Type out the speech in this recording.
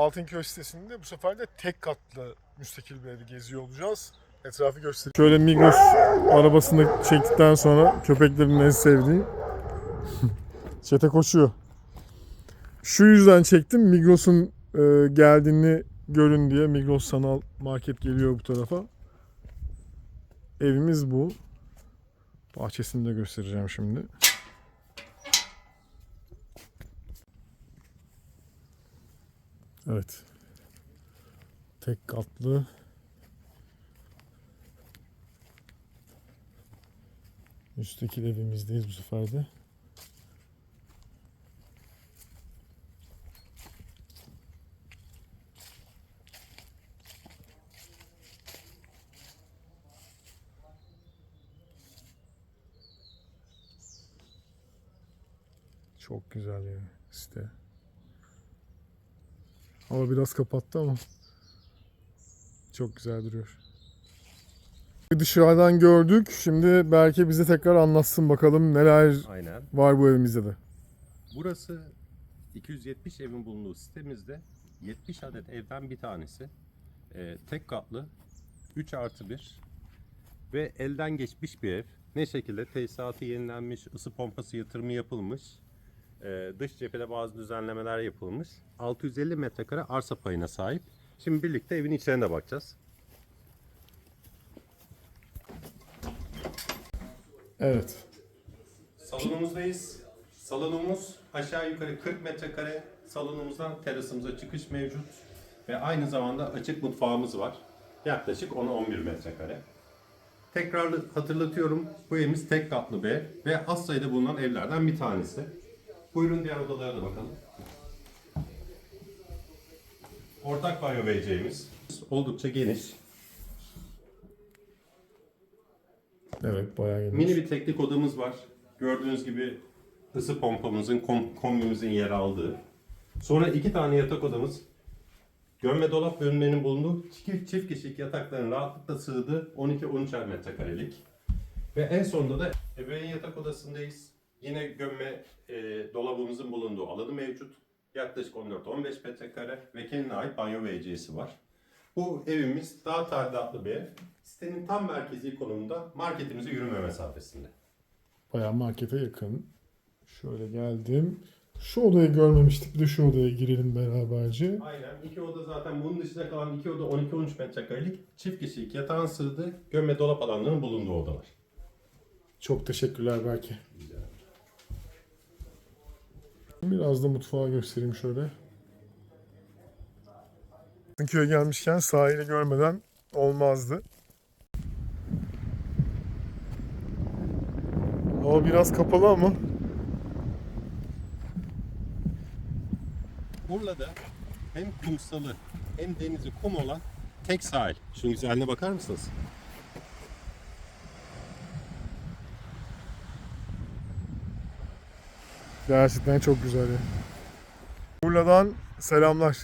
Altınköy sitesinde bu sefer de tek katlı müstakil bir evi geziyor olacağız. Etrafı göstereyim. Şöyle Migros arabasını çektikten sonra köpeklerin en sevdiği çete koşuyor. Şu yüzden çektim Migros'un e, geldiğini görün diye Migros sanal market geliyor bu tarafa. Evimiz bu. Bahçesini de göstereceğim şimdi. Evet. Tek katlı. Müstakil evimizdeyiz bu sefer de. Çok güzel yani site. Hava biraz kapattı ama çok güzel duruyor. Dışarıdan gördük. Şimdi belki bize tekrar anlatsın bakalım neler Aynen. var bu evimizde de. Burası 270 evin bulunduğu sitemizde 70 adet evden bir tanesi. Ee, tek katlı 3 artı 1 ve elden geçmiş bir ev. Ne şekilde tesisatı yenilenmiş, ısı pompası yatırımı yapılmış, dış cephede bazı düzenlemeler yapılmış. 650 metrekare arsa payına sahip. Şimdi birlikte evin içlerine de bakacağız. Evet. Salonumuzdayız. Salonumuz aşağı yukarı 40 metrekare. Salonumuzdan terasımıza çıkış mevcut. Ve aynı zamanda açık mutfağımız var. Yaklaşık 10-11 metrekare. Tekrar hatırlatıyorum. Bu evimiz tek katlı bir ev ve az sayıda bulunan evlerden bir tanesi. Buyurun diğer odalara da bakalım. Ortak banyo WC'miz. Oldukça geniş. Evet bayağı geniş. Mini bir teknik odamız var. Gördüğünüz gibi ısı pompamızın, kom kombimizin yer aldığı. Sonra iki tane yatak odamız. Gömme dolap bölümlerinin bulunduğu çift, çift kişilik yatakların rahatlıkla sığdığı 12-13'er metrekarelik. Ve en sonunda da ebeveyn yatak odasındayız. Yine gömme e, dolabımızın bulunduğu alanı mevcut. Yaklaşık 14-15 metrekare ve kendine ait banyo ve WC'si var. Bu evimiz daha tadilatlı bir ev. Sitenin tam merkezi konumunda marketimize yürüme mesafesinde. Bayağı markete yakın. Şöyle geldim. Şu odayı görmemiştik. Bir de şu odaya girelim beraberce. Aynen. iki oda zaten bunun dışında kalan iki oda 12-13 metrekarelik çift kişilik yatağın sığdığı gömme dolap alanlarının bulunduğu odalar. Çok teşekkürler belki. Biraz da mutfağı göstereyim şöyle. Köye gelmişken sahili görmeden olmazdı. Hava biraz kapalı ama Urla'da hem kumsalı hem denizi kum olan tek sahil. Şunun güzelliğine bakar mısınız? Gerçekten çok güzel. ya. Urla'dan selamlar.